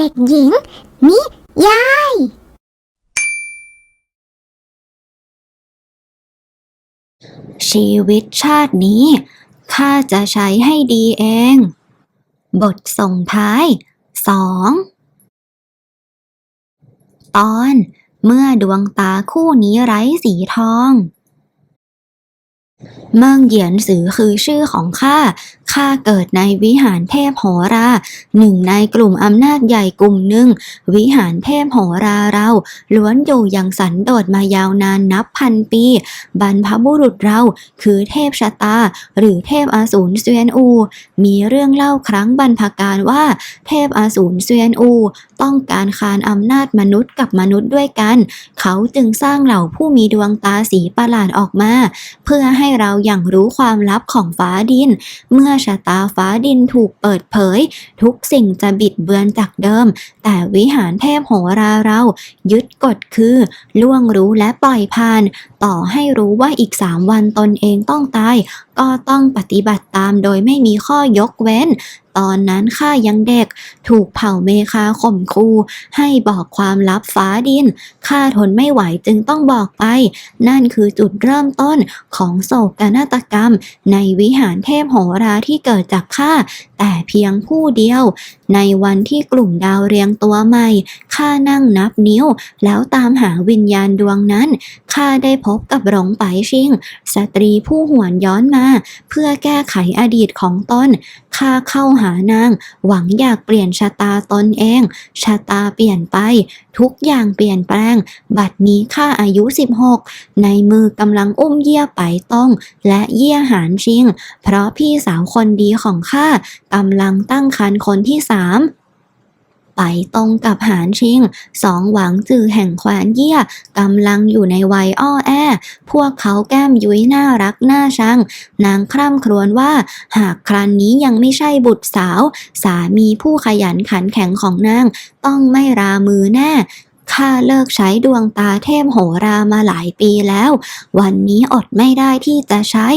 เด็กหญิง นิยาย ชีวิตชาตินี้ ข้าจะใช้ให้ดีเอง บทส่งท้ายสองตอนเมื่อดวงตาคู่นี้ไร้สีทอง เมืองเหยียนสือคือชื่อของข้า ข้าเกิดในวิหารเทพโหราหนึ่งในกลุ่มอำนาจใหญ่กลุ่มหนึ่ง วิหารเทพโหราเราล้วนอยู่อย่างสันโดษมายาวนานนับพันปี บรรพบุรุษเราคือเทพชะตา หรือเทพอสูรเซียนอู มีเรื่องเล่าครั้งบรรพการว่า เทพอสูรเซียนอู ต้องการคานอำนาจมนุษย์กับมนุษย์ด้วยกัน เขาจึงสร้างเหล่าผู้มีดวงตาสีประหลาดออกมา เพื่อให้เราอย่างรู้ความลับของฟ้าดิน เมื่อชะตาฟ้าดินถูกเปิดเผย ทุกสิ่งจะบิดเบือนจากเดิม แต่วิหารเทพโหราเรา ยึดกฎคือ ล่วงรู้และปล่อยผ่าน ต่อให้รู้ว่าอีกสามวันตนเองต้องตาย ก็ต้องปฏิบัติตามโดยไม่มีข้อยกเว้น ตอนนั้นข้ายังเด็ก ถูกเผ่าเมคาข่มคูให้บอกความลับฟ้าดิน ข้าทนไม่ไหวจึงต้องบอกไป นั่นคือจุดเริ่มต้นของโศกนาฏกรรม ในวิหารเทพโหราที่เกิดจากข้าแต่เพียงผู้เดียว ในวันที่กลุ่มดาวเรียงตัวใหม่ ข้านั่งนับนิ้ว แล้วตามหาวิญญาณดวงนั้น ข้าได้พบกับหลงไปชิง สตรีผู้หวนย้อนมา เพื่อแก้ไขอดีตของตน ข้าเข้าหานาง หวังอยากเปลี่ยนชะตาตนเอง ชะตาเปลี่ยนไป ทุกอย่างเปลี่ยนแปลง บัดนี้ข้าอายุ 16 ในมือกำลังอุ้มเยี่ยไปต้อง และเยี่ยหานชิง เพราะพี่สาวคนดีของข้ากำลังตั้งครรภ์คนที่สาม ไปตรงกับหานชิง สองหวังจือแห่งแคว้นเยี่ยกำลังอยู่ในวัยอ้อแอ พวกเขาแก้มยุ้ยน่ารักน่าชัง นางคร่ำครวญว่า หากครั้นนี้ยังไม่ใช่บุตรสาว สามีผู้ขยันขันแข็งของนาง ต้องไม่รามือแน่ข้าเลิกใช้ดวงตาเทพโหรามาหลายปีแล้ว วันนี้อดไม่ได้ที่จะใช้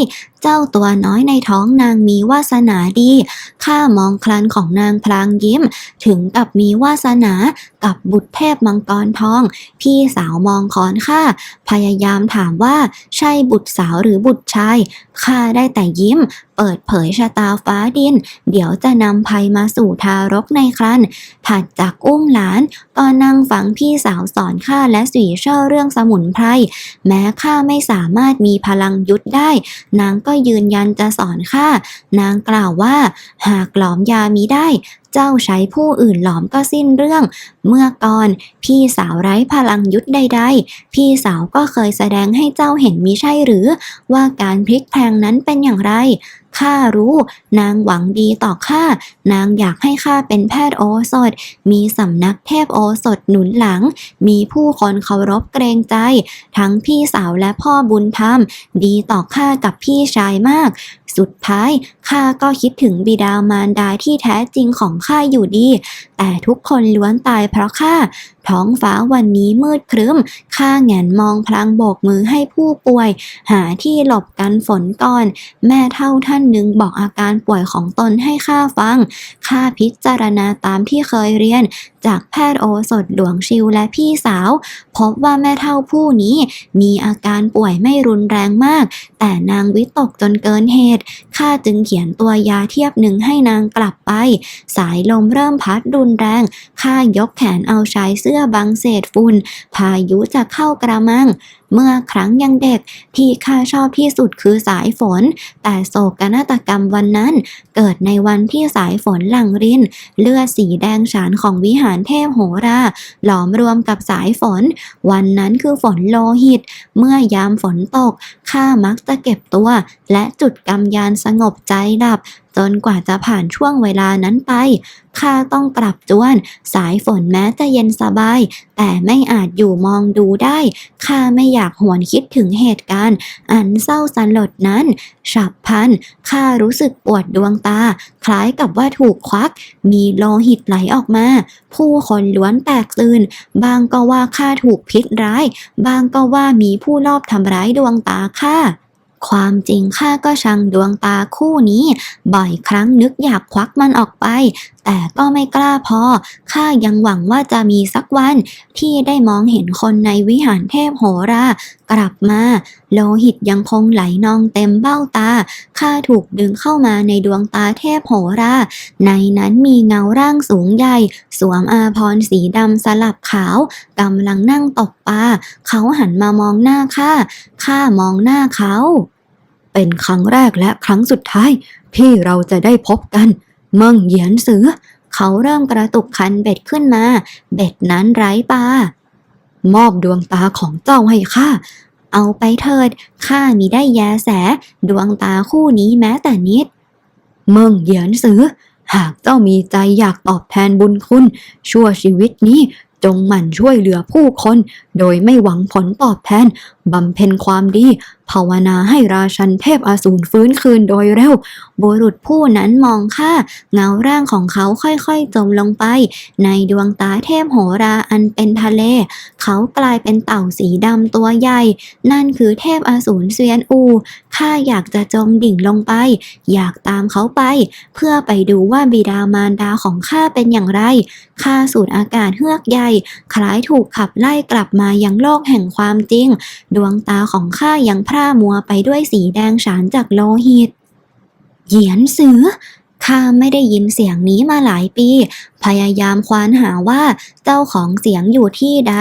เจ้าตัวน้อยในท้องนางมีวาสนาดี ข้ามองคลันของนางพลางยิ้ม ถึงกับมีวาสนากับบุตรเทพมังกรทอง พี่สาวมองคอนข้าพยายามถามว่าใช่บุตรสาวหรือบุตรชายข้าได้แต่ยิ้ม เปิดเผยชะตาฟ้าดิน เดี๋ยวจะนำภัยมาสู่ทารกในครันถัดจากอุ้มหลานก็นั่งฟังพี่สาวสอนข้าและสีเช่อเรื่องสมุนไพรแม้ข้าไม่สามารถมีพลังยุดได้ นางก็ยืนยันจะสอนข้านางกล่าวว่า หากหลอมยามีได้ เจ้าใช้ผู้อื่นหลอมก็สิ้นเรื่อง เมื่อก่อนพี่สาวไร้พลังยุทธใดๆ พี่สาวก็เคยแสดงให้เจ้าเห็นมิใช่หรือ ว่าการพลิกแพงนั้นเป็นอย่างไร ข้ารู้ นางหวังดีต่อข้า นางอยากให้ข้าเป็นแพทย์โอสถ มีสำนักเทพโอสถหนุนหลัง มีผู้คนเคารพเกรงใจ ทั้งพี่สาวและพ่อบุญธรรม ดีต่อข้ากับพี่ชายมาก สุดท้ายข้าก็คิดถึงบิดามารดาที่แท้จริงของข้าอยู่ดี แต่ทุกคนล้วนตายเพราะข้าท้องฟ้าวันนี้มืดครึ้ม ข้าแงนมองพลางโบกมือให้ผู้ป่วย หาที่หลบกันฝนก่อน แม่เท่าท่านหนึ่งบอกอาการป่วยของตนให้ข้าฟัง ข้าพิจารณาตามที่เคยเรียน จากแพทย์โอสถหลวงชิวและพี่สาว พบว่าแม่เท่าผู้นี้ มีอาการป่วยไม่รุนแรงมาก แต่นางวิตกจนเกินเหตุข้าจึงเขียนตัวยาเทียบหนึ่งให้นางกลับไป สายลมเริ่มพัดรุนแรง ข้ายกแขนเอาชายเสื้อบังเศษฝุ่น พายุจะเข้ากระมัง เมื่อครั้งยังเด็กที่ข้าชอบที่สุดคือสายฝน แต่โศกนาฏกรรมวันนั้น เกิดในวันที่สายฝนหลั่งริน เลือดสีแดงฉานของวิหารเทพโหรา หลอมรวมกับสายฝน วันนั้นคือฝนโลหิต เมื่อยามฝนตกข้ามักจะเก็บตัว และจุดกำยานสงบใจดับ จนกว่าจะผ่านช่วงเวลานั้นไป ข้าต้องกลับจวน สายฝนแม้จะเย็นสบาย แต่ไม่อาจอยู่มองดูได้ ข้าไม่อยากหวนคิดถึงเหตุการณ์ อันเศร้าสลดนั้น ฉับพลัน ข้ารู้สึกปวดดวงตา คล้ายกับว่าถูกควัก มีโลหิตไหลออกมา ผู้คนล้วนแตกตื่น บางก็ว่าข้าถูกพิษร้าย บางก็ว่ามีผู้ลอบทำร้ายดวงตาข้า ความจริงข้าก็ชังดวงตาคู่นี้ บ่อยครั้งนึกอยากควักมันออกไป แต่ก็ไม่กล้าพอ ข้ายังหวังว่าจะมีสักวัน ที่ได้มองเห็นคนในวิหารเทพโหรา กลับมา โลหิตยังคงไหลนองเต็มเบ้าตา ข้าถูกดึงเข้ามาในดวงตาเทพโหรา ในนั้นมีเงาร่างสูงใหญ่ สวมอาภรณ์สีดำสลับขาวกำลังนั่งตกปลาเขาหันมามองหน้าข้าข้ามองหน้าเขา เป็นครั้งแรกและครั้งสุดท้าย ที่เราจะได้พบกัน เมิงเหยียนเสือ เขาเริ่มกระตุกคันเบ็ดขึ้นมา เบ็ดนั้นไร้ปลามอบดวงตาของเจ้าให้ข้าเอาไปเถิดข้ามิได้แยแส ดวงตาคู่นี้แม้แต่นิด เมิงเหยียนเสือ หากเจ้ามีใจอยากตอบแทนบุญคุณ ชั่วชีวิตนี้จงหมั่นช่วยเหลือผู้คน โดยไม่หวังผลตอบแทนบำเพ็ญความดี ภาวนาให้ราชันเทพอสูรฟื้นคืนโดยเร็ว บุรุษผู้นั้นมองข้าเงาร่างของเขาค่อยๆจมลงไป ในดวงตาเทพโหราอันเป็นทะเล เขากลายเป็นเต่าสีดำตัวใหญ่ นั่นคือเทพอสูรเซียนอูข้าอยากจะจมดิ่งลงไป อยากตามเขาไป เพื่อไปดูว่าบิดามารดาของข้าเป็นอย่างไรข้าสูดอากาศเฮือกใหญ่ คล้ายถูกขับไล่กลับมายังโลกแห่งความจริง ดวงตาของข้ายังพร่ามัวไปด้วยสีแดงฉานจากโลหิต เหยียนเสือข้าไม่ได้ยินเสียงนี้มาหลายปี พยายามควานหาว่าเจ้าของเสียงอยู่ที่ใด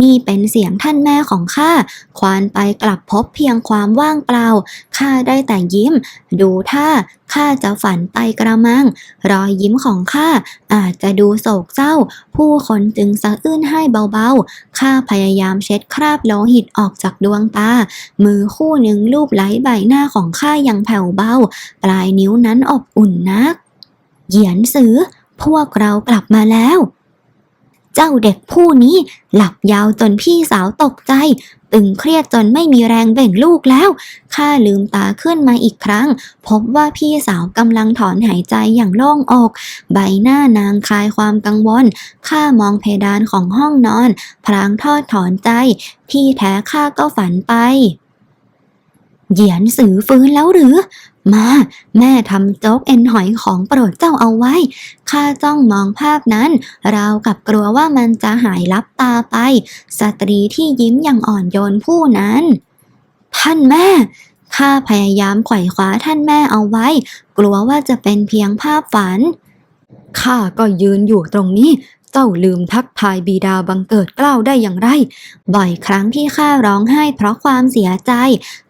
นี่เป็นเสียงท่านแม่ของข้า ควานไปกลับพบเพียงความว่างเปล่า ข้าได้แต่ยิ้ม ดูท่าข้าจะฝันไปกระมัง รอยยิ้มของข้าอาจจะดูโศกเศร้า ผู้คนจึงสะอื้นให้เบาๆ ข้าพยายามเช็ดคราบโลหิตออกจากดวงตา มือคู่หนึ่งลูบไล้ใบหน้าของข้าอย่างแผ่วเบา ปลายนิ้วนั้นอบอุ่นนัก เหยียนสือ พวกเรากลับมาแล้ว เจ้าเด็กผู้นี้หลับยาวจนพี่สาวตกใจ ตึงเครียดจนไม่มีแรงเบ่งลูกแล้ว ข้าลืมตาขึ้นมาอีกครั้ง พบว่าพี่สาวกำลังถอนหายใจอย่างโล่งอก ใบหน้านางคลายความกังวล ข้ามองเพดานของห้องนอน พลางทอดถอนใจ ที่แท้ข้าก็ฝันไป เหยียนสือฟื้นแล้วหรือ มา แม่ทำโจ๊กเอ็นหอยของโปรดเจ้าเอาไว้ ข้าจ้องมองภาพนั้น เรากับกลัวว่ามันจะหายลับตาไป สตรีที่ยิ้มอย่างอ่อนโยนผู้นั้น ท่านแม่ข้าพยายามไขว่คว้าท่านแม่เอาไว้ กลัวว่าจะเป็นเพียงภาพฝันข้าก็ยืนอยู่ตรงนี้ เจ้าลืมทักทายบีดาบังเกิดเกล้าวได้อย่างไร บ่อยครั้งที่ข้าร้องไห้เพราะความเสียใจ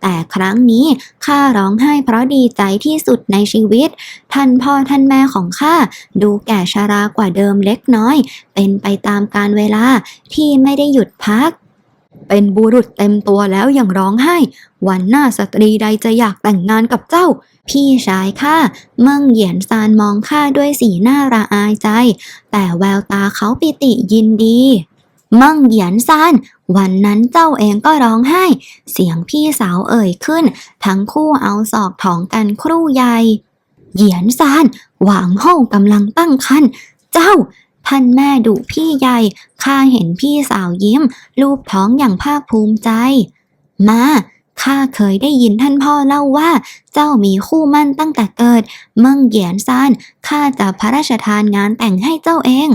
แต่ครั้งนี้ข้าร้องไห้เพราะดีใจที่สุดในชีวิต ท่านพ่อท่านแม่ของข้าดูแก่ชรากว่าเดิมเล็กน้อย เป็นไปตามการเวลาที่ไม่ได้หยุดพัก เป็นบุรุษเต็มตัวแล้วยังร้องไห้ วันหน้าสตรีใดจะอยากแต่งงานกับเจ้า พี่ชายข้าเมิ่งเหยียนซานมองข้าด้วยสีหน้าระอายใจ แต่แววตาเขาปิติยินดีมิ่งเหยียนซาน วันนั้นเจ้าเองก็ร้องไห้ เสียงพี่สาวเอ่ยขึ้น ทั้งคู่เอาศอกถองกันครู่ใหญ่ เหยียนซาน หวางห้องกำลังตั้งครรภ์เจ้า ท่านแม่ดุพี่ใหญ่ข้าเห็นพี่สาวยิ้มลูบท้องอย่างภาคภูมิใจ มาข้าเคยได้ยินท่านพ่อเล่าว่า เจ้ามีคู่มั่นตั้งแต่เกิด เมิ่งเหยียนซานข้าจะพระราชทานงานแต่งให้เจ้าเอง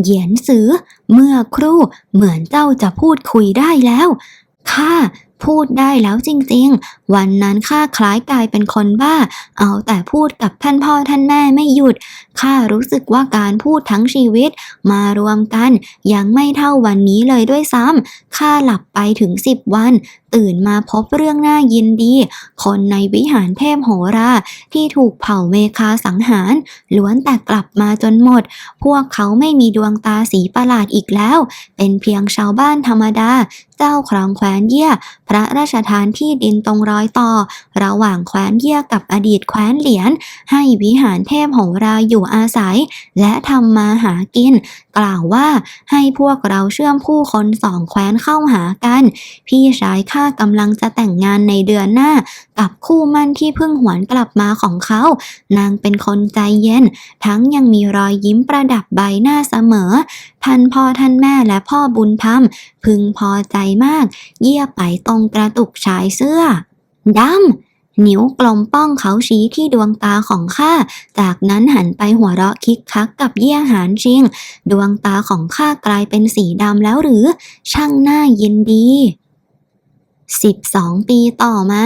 เหยียนสือ เมื่อครู่เหมือนเจ้าจะพูดคุยได้แล้วข้า พูดได้แล้วจริงๆ วันนั้นข้าคล้ายกลายเป็นคนบ้า เอาแต่พูดกับท่านพ่อท่านแม่ไม่หยุด ข้ารู้สึกว่าการพูดทั้งชีวิต มารวมกัน ยังไม่เท่าวันนี้เลยด้วยซ้ำข้าหลับไปถึงสิบวัน ตื่นมาพบเรื่องน่ายินดี คนในวิหารเทพโหรา ที่ถูกเผ่าเมคาสังหาร ล้วนแต่กลับมาจนหมด พวกเขาไม่มีดวงตาสีประหลาดอีกแล้ว เป็นเพียงชาวบ้านธรรมดา เจ้าครองแคว้นเยี่ย พระราชทานที่ดินตรงรอยต่อ ระหว่างแคว้นเยี่ยกับอดีตแคว้นเหลียน ให้วิหารเทพโหราอยู่อาศัย และทำมาหากิน กล่าวว่าให้พวกเราเชื่อมคู่คนสองแคว้นเข้าหากัน พี่ชายข้ากำลังจะแต่งงานในเดือนหน้า กับคู่มั่นที่เพิ่งหวนกลับมาของเขา นางเป็นคนใจเย็น ทั้งยังมีรอยยิ้มประดับใบหน้าเสมอ ท่านพ่อท่านแม่และพ่อบุญธรรม พึงพอใจมาก เยี่ยไปตรงกระตุกชายเสื้อดำนิ้วกลมป้องเขาชี้ที่ดวงตาของข้า จากนั้นหันไปหัวเราะคิกคักกับเยี่ยหานชิง ดวงตาของข้ากลายเป็นสีดำแล้วหรือ ช่างน่ายินดี 12 ปีต่อมา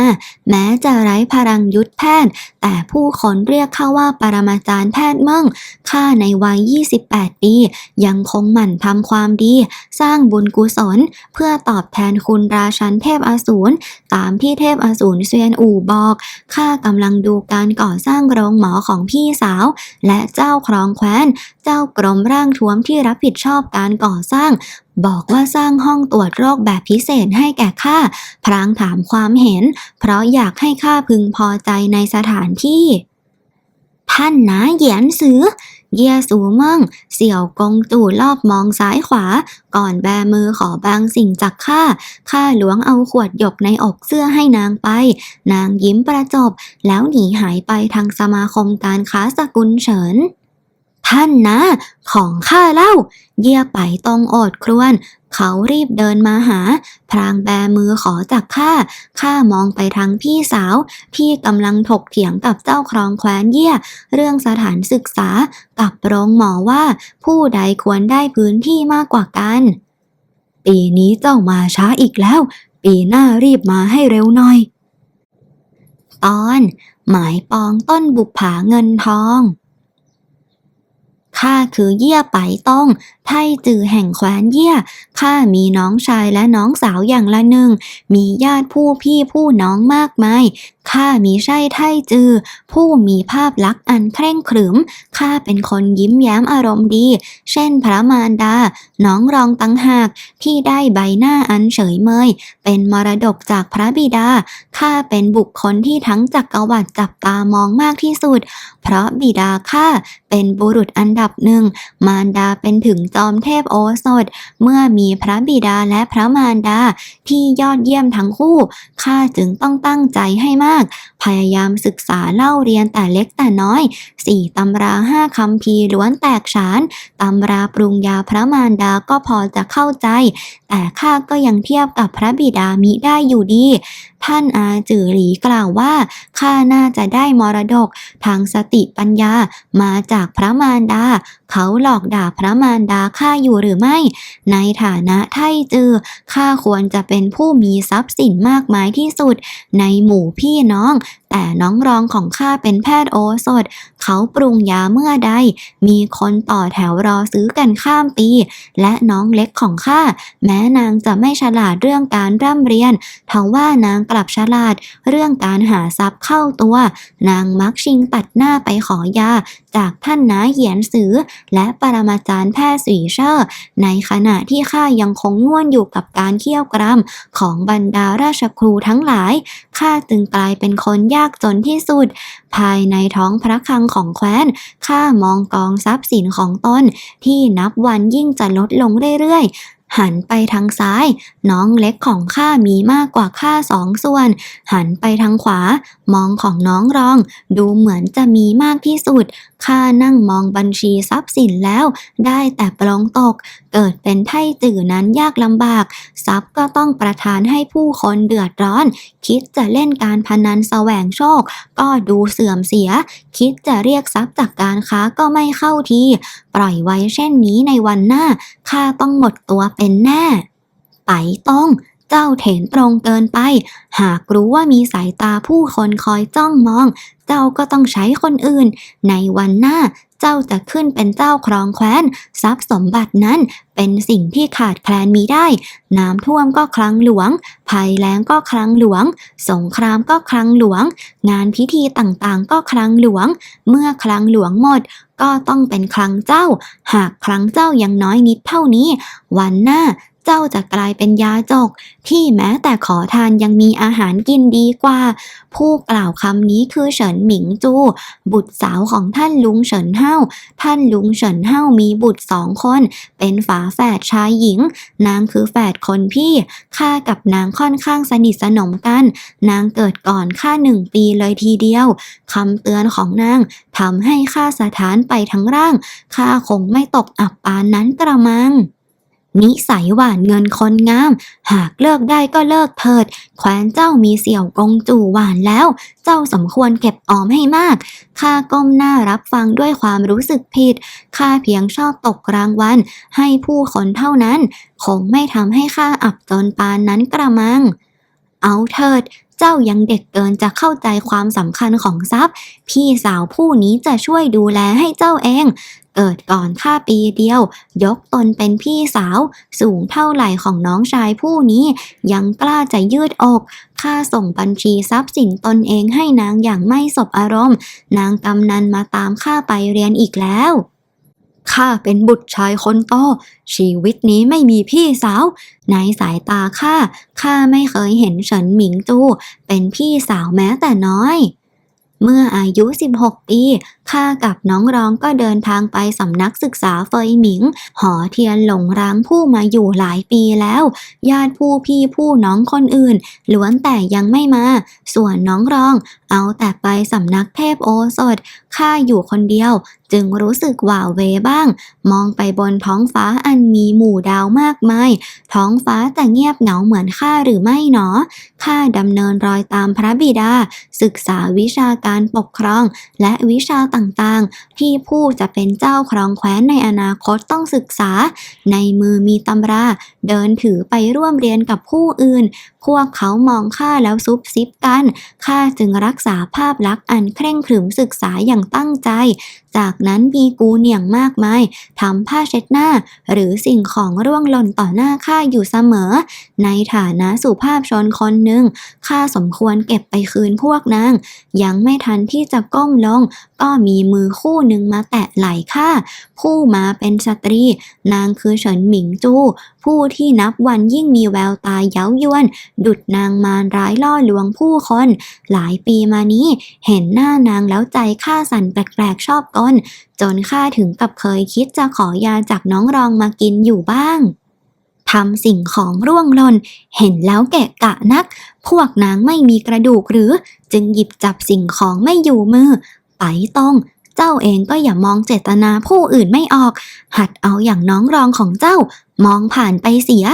แม้จะไร้พลังยุทธแพทย์ แต่ผู้คนเรียกเข้าว่าปรมาจารย์แพทย์มั่งข้าในวัย 28 ปี ยังคงหมั่นทำความดี สร้างบุญกุศล เพื่อตอบแทนคุณราชันเทพอสูร ตามที่เทพอสูรเซียนอู่บอกข้ากำลังดูการก่อสร้างโรงหมอของพี่สาว และเจ้าครองแคว้น เจ้ากรมร่างท้วมที่รับผิดชอบการก่อสร้าง บอกว่าสร้างห้องตรวจโรคแบบพิเศษให้แก่ข้าพรางถามความเห็น เพราะอยากให้ข้าพึงพอใจในสถานที่ ท่านนาเหยียนสือเยียสูเมั่งเสี่ยวกงจู่รอบมองซ้ายขวา ก่อนแบมือขอบางสิ่งจากข้าข้าหลวงเอาขวดหยกในอกเสื้อให้นางไป นางยิ้มประจบ แล้วหนีหายไปทางสมาคมการค้าสกุลเฉิน ท่านนะ ของข้าเล่า เยี่ยไปตรงโอดครวน เขารีบเดินมาหา พรางแบมือขอจากข้า ข้ามองไปทางพี่สาวที่กำลังถกเถียงกับเจ้าครองแคว้นเยี่ย เรื่องสถานศึกษา กับโรงหมอว่า ผู้ใดควรได้พื้นที่มากกว่ากัน ปีนี้เจ้ามาช้าอีกแล้ว ปีหน้ารีบมาให้เร็วหน่อย ตอน หมายปองต้นบุปผาเงินทอง ข้าคือเยี่ยไปต้อง ไทจือแห่งแคว้นเยี่ย ข้ามีน้องชายและน้องสาวอย่างละหนึ่ง มีญาติผู้พี่ผู้น้องมากมาย ข้ามีไช่ไทจือ ผู้มีภาพลักษณ์อันเคร่งขรึม ข้าเป็นคนยิ้มแย้มอารมณ์ดี เช่นพระมารดา น้องรองตังหาก ที่ได้ใบหน้าอันเฉยเมย เป็นมรดกจากพระบิดา ข้าเป็นบุคคลที่ทั้งจักรวรรดิจับตามองมากที่สุด เพราะบิดาข้าเป็นบุรุษอันดับหนึ่ง มารดาเป็นถึงจอมเทพโอสถ เมื่อมีพระบิดาและพระมารดาที่ยอดเยี่ยมทั้งคู่ ข้าจึงต้องตั้งใจให้มากพยายามศึกษาเล่าเรียนแต่เล็กแต่น้อยสี่ตำราห้าคำพีล้วนแตกฉานตำราปรุงยาพระมารดาก็พอจะเข้าใจ แต่ข้าก็ยังเทียบกับพระบิดามิได้อยู่ดี ท่านอาจือหลีกล่าวว่าข้าน่าจะได้มรดกทางสติปัญญามาจากพระมารดา เขาหลอกด่าพระมารดาข้าอยู่หรือไม่ ในฐานะไทจือข้าควรจะเป็นผู้มีทรัพย์สินมากมายที่สุด ในหมู่พี่น้อง แต่น้องรองของข้าเป็นแพทย์โอสถ เขาปรุงยาเมื่อใด มีคนต่อแถวรอซื้อกันข้ามปี และน้องเล็กของข้าแม้นางจะไม่ฉลาดเรื่องการร่ำเรียนทว่านางกลับฉลาด เรื่องการหาทรัพย์เข้าตัว นางมักชิงตัดหน้าไปขอยา จากท่านนาเหยียนสือ และปรมาจารย์แพทย์สีเชอร์ ในขณะที่ข้ายังคงง่วนอยู่กับการเคี่ยวกรำของบรรดาราชครูทั้งหลายข้าจึงกลายเป็นคนยากจนที่สุด ภายในท้องพระคลังของแคว้น ข้ามองกองทรัพย์สินของตนที่นับวันยิ่งจะลดลงเรื่อยๆ หันไปทางซ้าย น้องเล็กของข้ามีมากกว่าข้าสองส่วน หันไปทางขวา มองของน้องรอง ดูเหมือนจะมีมากที่สุดข้านั่งมองบัญชีทรัพย์สินแล้ว ได้แต่ปลงตก เกิดเป็นไท่จื่อนั้นยากลำบาก ทรัพย์ก็ต้องประทานให้ผู้คนเดือดร้อน คิดจะเล่นการพนันแสวงโชค ก็ดูเสื่อมเสีย คิดจะเรียกทรัพย์จากการค้าก็ไม่เข้าทีปล่อยไว้เช่นนี้ในวันหน้าข้าต้องหมดตัวเป็นแน่ ไปต้อง เจ้าเถนตรงเกินไป หากรู้ว่ามีสายตาผู้คนคอยจ้องมอง เจ้าก็ต้องใช้คนอื่น ในวันหน้าเจ้าจะขึ้นเป็นเจ้าครองแคว้น ทรัพย์สมบัตินั้นเป็นสิ่งที่ขาดแคลนมีได้ น้ำท่วมก็คลังหลวง ภัยแล้งก็คลังหลวง สงครามก็คลังหลวง งานพิธีต่างๆ ก็คลังหลวง เมื่อคลังหลวงหมด ก็ต้องเป็นคลังเจ้า หากคลังเจ้ายังน้อยนิดเท่านี้ วันหน้า เจ้าจะกลายเป็นยาจก ที่แม้แต่ขอทานยังมีอาหารกินดีกว่า ผู้กล่าวคำนี้คือเฉินหมิงจู บุตรสาวของท่านลุงเฉินเฮาท่านลุงเฉินเฮามีบุตรสองคน เป็นฝาแฝดชายหญิง นางคือแฝดคนพี่ข้ากับนางค่อนข้างสนิทสนมกัน นางเกิดก่อนข้าหนึ่งปีเลยทีเดียวคำเตือนของนางทำให้ข้าสถานไปทั้งร่างข้าคงไม่ตกอับปานนั้นกระมัง นิสัยหวานเงินคนงาม หากเลิกได้ก็เลิกเถิด แคว้นเจ้ามีเสี่ยวกงจู่หวานแล้ว เจ้าสมควรเก็บออมให้มากข้าก้มหน้ารับฟังด้วยความรู้สึกผิดข้าเพียงชอบตกรางวัลให้ผู้คนเท่านั้น คงไม่ทำให้ข้าอับจนปานนั้นกระมัง เอาเถิด เจ้ายังเด็กเกินจะเข้าใจความสำคัญของทรัพย์ พี่สาวผู้นี้จะช่วยดูแลให้เจ้าเอง เกิดก่อนข้าปีเดียว ยกตนเป็นพี่สาว สูงเท่าไหร่ของน้องชายผู้นี้ ยังกล้าจะยืดอกข้าส่งบัญชีทรัพย์สินตนเองให้นางอย่างไม่สบอารมณ์ นางกำนันมาตามข้าไปเรียนอีกแล้ว ข้าเป็นบุตรชายคนโต ชีวิตนี้ไม่มีพี่สาว ในสายตาข้าข้าไม่เคยเห็นเฉินหมิงจูเป็นพี่สาวแม้แต่น้อย เมื่ออายุ 16 ปี ข้ากับน้องรองก็เดินทางไปสำนักศึกษาเฟยหมิง หอเทียนหลงร้างผู้มาอยู่หลายปีแล้ว ญาติผู้พี่ผู้น้องคนอื่น ล้วนแต่ยังไม่มา ส่วนน้องรอง เอาแต่ไปสำนักเทพโอสถ ข้าอยู่คนเดียว จึงรู้สึกหว่าเวบ้าง มองไปบนท้องฟ้าอันมีหมู่ดาวมากมาย ท้องฟ้าจะเงียบเหงาเหมือนข้าหรือไม่หนอ ข้าดำเนินรอยตามพระบิดา ศึกษาวิชาการปกครอง และวิชาต่างๆ ที่ผู้จะเป็นเจ้าครองแคว้นในอนาคตต้องศึกษา ในมือมีตำรา เดินถือไปร่วมเรียนกับผู้อื่น พวกเขามองข้าแล้วซุบซิบกันข้าจึงรักษาภาพลักษณ์อันเคร่งขรึมศึกษาอย่างตั้งใจ จากนั้นมีกูเหนี่ยงมากมายทำผ้าเช็ดหน้า หรือสิ่งของร่วงหล่นต่อหน้าข้าอยู่เสมอ ในฐานะสุภาพชนคนหนึ่งข้าสมควรเก็บไปคืนพวกนาง ยังไม่ทันที่จะก้มลงก็มีมือคู่หนึ่งมาแตะไหล่ข้าผู้มาเป็นสตรี นางคือเฉินหมิงจู ผู้ที่นับวันยิ่งมีแววตาเย้ายวน ดุดนางมารร้ายล่อลวงผู้คน หลายปีมานี้ เห็นหน้านางแล้วใจข้าสั่นแปลกๆชอบก้นจนข้าถึงกับเคยคิดจะขอยาจากน้องรองมากินอยู่บ้างทำสิ่งของร่วงหล่น เห็นแล้วแกะกะนัก พวกนางไม่มีกระดูกหรือ จึงหยิบจับสิ่งของไม่อยู่มือ ไปตรงเจ้าเองก็อย่ามองเจตนาผู้อื่นไม่ออก หัดเอาอย่างน้องรองของเจ้า มองผ่านไปเสีย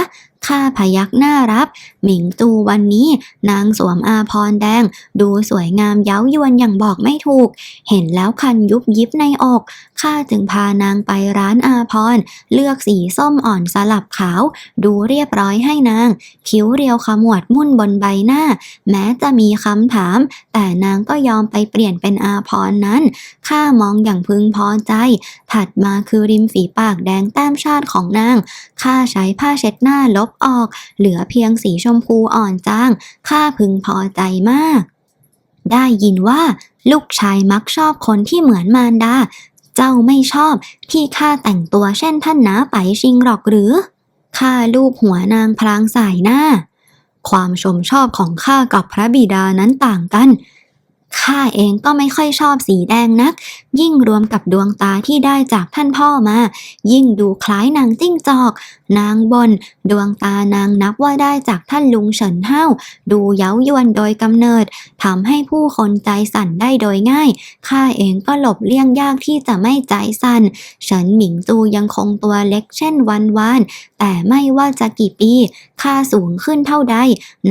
ข้าพยักหน้ารับ หมิงตูวันนี้ นางสวมอาพรแดง ดูสวยงามเย้ายวนอย่างบอกไม่ถูก เห็นแล้วคันยุบยิบในอกข้าจึงพานางไปร้านอาพร เลือกสีส้มอ่อนสลับขาว ดูเรียบร้อยให้นาง คิ้วเรียวขมวดมุ่นบนใบหน้า แม้จะมีคำถาม แต่นางก็ยอมไปเปลี่ยนเป็นอาพรนั้นข้ามองอย่างพึงพอใจ ถัดมาคือริมฝีปากแดงแต้มชาติของนางข้าใช้ผ้าเช็ดหน้าลบออก เหลือเพียงสีชมพูอ่อนจาง ข้าพึงพอใจมาก ได้ยินว่า ลูกชายมักชอบคนที่เหมือนมารดา เจ้าไม่ชอบที่ข้าแต่งตัวเช่นท่านนาไปชิงหรอกหรือ ข้าลูบหัวนางพลางสายหน้า ความชมชอบของข้ากับพระบิดานั้นต่างกัน ข้าเองก็ไม่ค่อยชอบสีแดงนัก ยิ่งรวมกับดวงตาที่ได้จากท่านพ่อมา ยิ่งดูคล้ายนางจิ้งจอก นางบน ดวงตานางนับว่าได้จากท่านลุงเฉินเฮาดูเย้ายวนโดยกำเนิดทำให้ผู้คนใจสั่นได้โดยง่าย ข้าเองก็หลบเลี่ยงยากที่จะไม่ใจสั่น เฉินหมิงจูยังคงตัวเล็กเช่นวันวาน แต่ไม่ว่าจะกี่ปี ข้าสูงขึ้นเท่าใด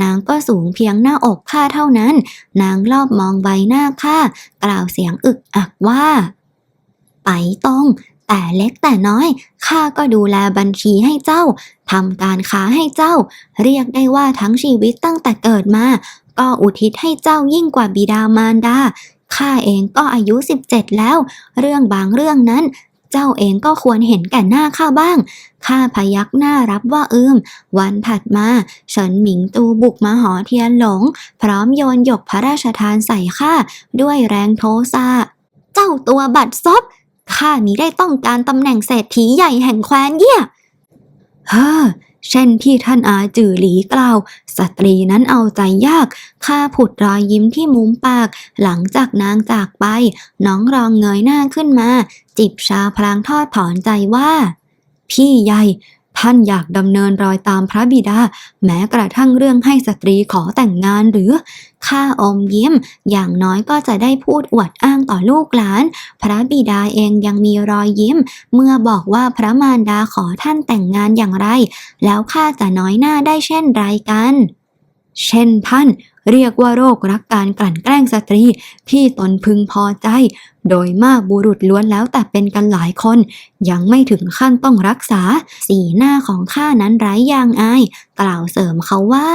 นางก็สูงเพียงหน้าอกข้าเท่านั้น นางรอบมองใบหน้าข้ากล่าวเสียงอึกอักว่า ไปตอง แต่เล็กแต่น้อยข้าก็ดูแลบัญชีให้เจ้าทำการค้าให้เจ้า เรียกได้ว่าทั้งชีวิตตั้งแต่เกิดมา ก็อุทิศให้เจ้ายิ่งกว่าบิดามารดาข้าเองก็อายุ 17 แล้ว เรื่องบางเรื่องนั้น เจ้าเองก็ควรเห็นแก่หน้าข้าบ้าง ข้าพยักหน้ารับว่าอืม วันถัดมาเฉินหมิงตูบุกมาหอเทียนหลง พร้อมโยนหยกพระราชทานใส่ข้าด้วยแรงโทสะเจ้าตัวบัดซบข้ามิได้ต้องการตำแหน่งเศรษฐีใหญ่แห่งแคว้นเยี่ยเฮ้อ เช่นที่ท่านอาจือหลีกล่าว สตรีนั้นเอาใจยาก ข้าผุดรอยยิ้มที่มุมปาก หลังจากนางจากไป น้องรองเงยหน้าขึ้นมา จิบชาพลางทอดถอนใจว่า พี่ใหญ่ ท่านอยากดำเนินรอยตามพระบิดา แม้กระทั่งเรื่องให้สตรีขอแต่งงานหรือข้าอมยิ้มอย่างน้อยก็จะได้พูดอวดอ้างต่อลูกหลาน พระบิดาเองยังมีรอยยิ้ม เมื่อบอกว่าพระมารดาขอท่านแต่งงานอย่างไร แล้วข้าจะน้อยหน้าได้เช่นไรกัน เช่นท่าน เรียกว่าโรครักการกลั่นแกล้งสตรี ที่ตนพึงพอใจ โดยมากบุรุษล้วนแล้วแต่เป็นกันหลายคน ยังไม่ถึงขั้นต้องรักษา สีหน้าของข้านั้นไร้ยางอาย กล่าวเสริมเขาว่า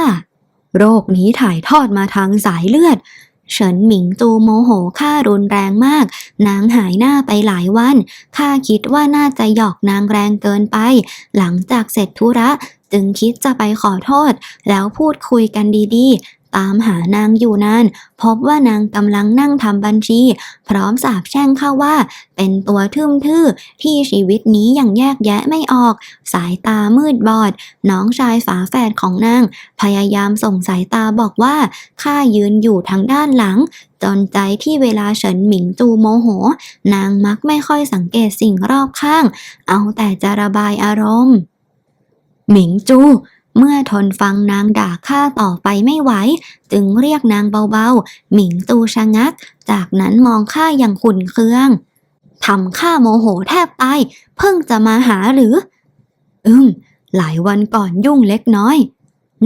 โรคนี้ถ่ายทอดมาทางสายเลือดเฉินหมิงจูโมโหข้ารุนแรงมาก นางหายหน้าไปหลายวันข้าคิดว่าน่าจะหยอกนางแรงเกินไป หลังจากเสร็จธุระ จึงคิดจะไปขอโทษ แล้วพูดคุยกันดีๆ ตามหานางอยู่นานพบว่านางกำลังนั่งทำบัญชี พร้อมสาบแช่งข้าว่า เป็นตัวทึมทื่อที่ชีวิตนี้ยังแยกแยะไม่ออก สายตามืดบอด น้องชายฝาแฝดของนาง พยายามส่งสายตาบอกว่าข้ายืนอยู่ทางด้านหลังจนใจที่เวลาเฉินหมิงจูโมโห นางมักไม่ค่อยสังเกตสิ่งรอบข้าง เอาแต่จะระบายอารมณ์ หมิงจู เมื่อทนฟังนางด่าข้าต่อไปไม่ไหว จึงเรียกนางเบาๆ หมิงตูชะงัก จากนั้นมองข้าอย่างขุนเคืองทำข้าโมโหแทบตายเพิ่งจะมาหาหรืออืมหลายวันก่อนยุ่งเล็กน้อย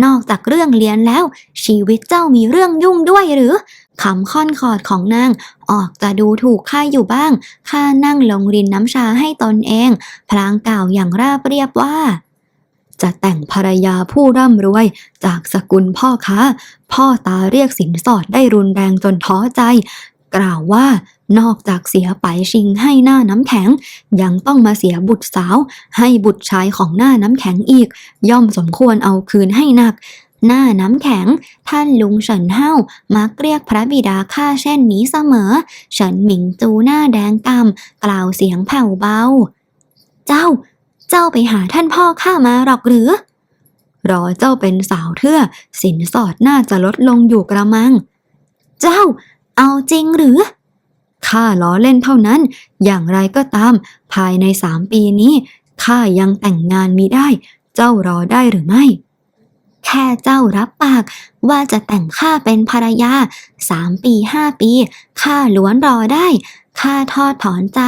นอกจากเรื่องเรียนแล้ว ชีวิตเจ้ามีเรื่องยุ่งด้วยหรือคำค่อนขอดของนาง ออกจะดูถูกข้าอยู่บ้างข้านั่งลงรินน้ำชาให้ตนเอง พลางกล่าวอย่างราบเรียบว่า จะแต่งภรรยาผู้ร่ำรวย จากสกุลพ่อค้า พ่อตาเรียกสินสอดได้รุนแรงจนท้อใจ กล่าวว่านอกจากเสียไปชิงให้หน้าน้ำแข็ง ยังต้องมาเสียบุตรสาว ให้บุตรชายของหน้าน้ำแข็งอีก ย่อมสมควรเอาคืนให้หนักหน้าน้ำแข็ง ท่านลุงเฉินเฮามักเรียกพระบิดาข้าเช่นนี้เสมอ เฉินหมิงจูหน้าแดงกำกล่าวเสียงแผ่วเบา เจ้า เจ้าไปหาท่านพ่อข้ามาหรอกหรือ รอเจ้าเป็นสาวเทื่อ สินสอดน่าจะลดลงอยู่กระมัง เจ้า เอาจริงหรือข้าล้อเล่นเท่านั้น อย่างไรก็ตาม ภายในสามปีนี้ข้ายังแต่งงานมิได้ เจ้ารอได้หรือไม่ แค่เจ้ารับปากว่าจะแต่งข้าเป็นภรรยาสามปีห้าปีข้าล้วนรอได้ ข้าทอดถอนใจ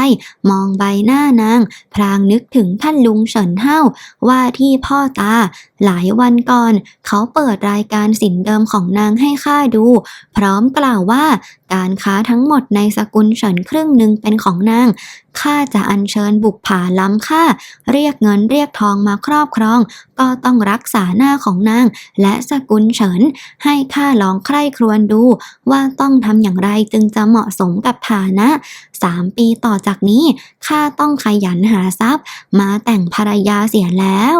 มองใบหน้านาง พรางนึกถึงท่านลุงเฉินเฮาว่าที่พ่อตา หลายวันก่อน เขาเปิดรายการสินเดิมของนางให้ข้าดู พร้อมกล่าวว่า การค้าทั้งหมดในสกุลเฉินครึ่งหนึ่งเป็นของนาง ข้าจะอัญเชิญบุกผาล้ำค่า เรียกเงินเรียกทองมาครอบครอง ก็ต้องรักษาหน้าของนาง และสกุลเฉิน ให้ข้าลองใคร่ครวญดู ว่าต้องทำอย่างไรจึงจะเหมาะสมกับฐานะสามปีต่อจากนี้ข้าต้องขยันหาทรัพย์ มาแต่งภรรยาเสียแล้ว